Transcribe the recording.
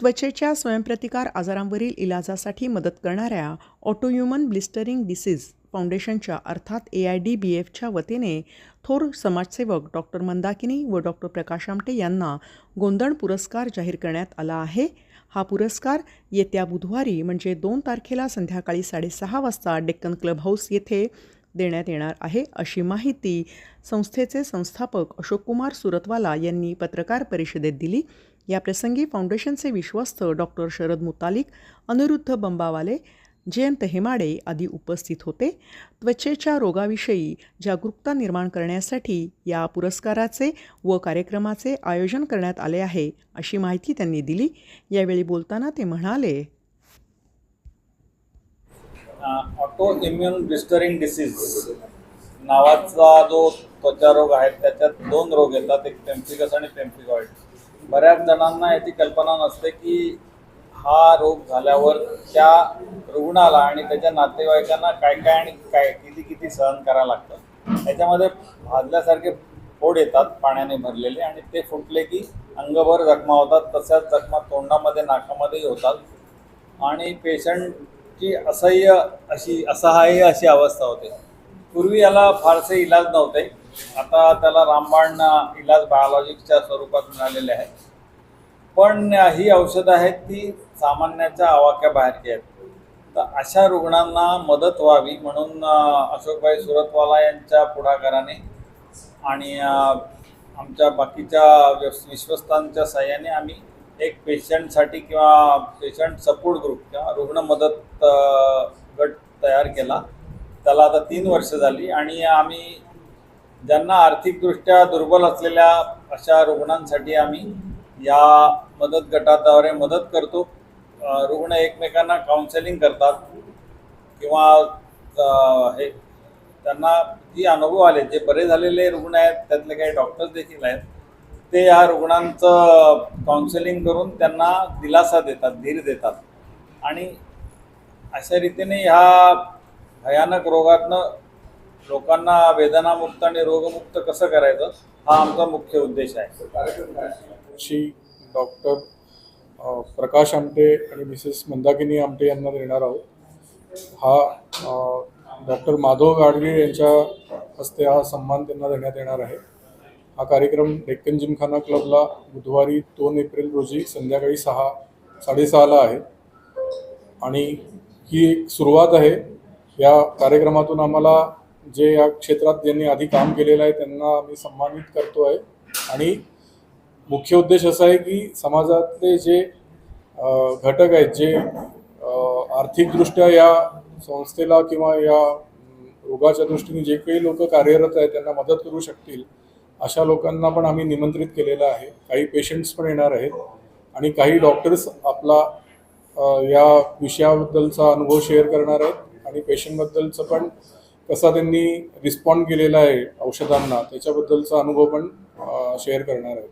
त्वचेच्या स्वयंप्रतिकार आजारांवरील इलाजासाठी मदत करणाऱ्या ऑटोह्युमन ब्लिस्टरिंग डिसीज फाउंडेशनच्या अर्थात ए आय डी बी एफच्या वतीने थोर समाजसेवक डॉक्टर मंदाकिनी व डॉक्टर प्रकाश आमटे यांना गोंदण पुरस्कार जाहीर करण्यात आला आहे. हा पुरस्कार येत्या बुधवारी म्हणजे दोन तारखेला संध्याकाळी साडेसहा वाजता डेक्कन क्लब हाऊस येथे देण्यात येणार आहे. अशी माहिती संस्थेचे संस्थापक अशोककुमार सुरतवाला यांनी पत्रकार परिषदेत दिली. याप्रसंगी फाउंडेशनचे विश्वस्त डॉक्टर शरद मुतालिक अनिरुद्ध बंबावाले जयंत हेमाडे आदी उपस्थित होते. त्वचेच्या रोगाविषयी जागरूकता निर्माण करण्यासाठी या पुरस्काराचे व कार्यक्रमाचे आयोजन करण्यात आले आहे अशी माहिती त्यांनी दिली. यावेळी बोलताना ते म्हणाले ऑटो इम्युन डिस्टरिंग डिसीज नावाचा जो त्वचारोग आहे त्याच्यात दोन रोग येतात एक पेम्फिकस आणि पेम्फिकॉइड बऱ्याच जणांना याची कल्पना नसते की हा रोग झाल्यावर त्या रुग्णाला आणि त्याच्या नातेवाईकांना काय काय आणि काय किती किती सहन करावं लागतं. त्याच्यामध्ये भाजल्यासारखे फोड येतात पाण्याने भरलेले आणि ते फुटले की अंगभर जखमा होतात तशाच जखमा तोंडामध्ये नाकामध्येही होतात. आणि पेशंटची असह्य अशी असहाय्य अशी अवस्था होते. पूर्वी याला फारसे इलाज नव्हते. आता त्याला रामबाण इलाज बायोलॉजिकच्या स्वरूपात मिळालेले आहेत. पण ही औषधं आहेत ती सामान्याच्या आवाक्याबाहेरची आहेत तर अशा रुग्णांना मदत व्हावी म्हणून अशोकभाई सुरतवाला यांच्या पुढाकाराने आणि आमच्या बाकीच्या विश्वस्तांच्या सहाय्याने आम्ही एक पेशंटसाठी किंवा पेशंट सपोर्ट ग्रुप किंवा रुग्ण मदत गट तयार केला. त्याला आता तीन वर्ष झाली आणि आम्ही ज्यांना आर्थिकदृष्ट्या दुर्बल असलेल्या अशा रुग्णांसाठी आम्ही या मदत गटाद्वारे मदत करतो. रुग्ण एकमेकांना काउन्सेलिंग करतात किंवा हे त्यांना जी अनुभव आले. जे बरे झालेले रुग्ण आहेत त्यातले काही डॉक्टर्स देखील आहेत ते या रुग्णांचं काउन्सेलिंग करून त्यांना दिलासा देतात धीर देतात. आणि अशा रीतीने ह्या भयानक रोगातनं लोकांना वेदनामुक्त आणि रोगमुक्त कसं करायचं हा आमचा मुख्य उद्देश आहे. श्री डॉक्टर प्रकाश आमटे आणि मिसेस मंदाकिनी आमटे यांना देणार आहोत. हा डॉक्टर माधव गाडगे यांच्या हस्ते हा सन्मान त्यांना देण्यात येणार आहे. हा कार्यक्रम डेक्कन जिमखाना क्लबला बुधवारी दोन एप्रिल रोजी संध्याकाळी सहा साडेसहाला आहे. आणि ही एक सुरुवात आहे. या कार्यक्रमातून आम्हाला जे या क्षेत्रात ज्यांनी आधी काम केलेलं आहे त्यांना आम्ही सन्मानित करतो आहे आणि मुख्य उद्देश असा आहे की समाजातले जे घटक आहेत जे आर्थिकदृष्ट्या या संस्थेला किंवा या रोगाच्या दृष्टीने जे काही लोक कार्यरत आहेत त्यांना मदत करू शकतील अशा लोकांना पण आम्ही निमंत्रित केलेलं आहे. काही पेशंट्स पण येणार आहेत. आणि काही डॉक्टर्स आपला या विषयाबद्दलचा अनुभव शेअर करणार आहेत. आणि पेशंटबद्दलचं पण कसा त्यांनी रिस्पॉन्ड केलेला आहे औषधांना त्याच्याबद्दलचा अनुभव पण शेअर करणार आहेत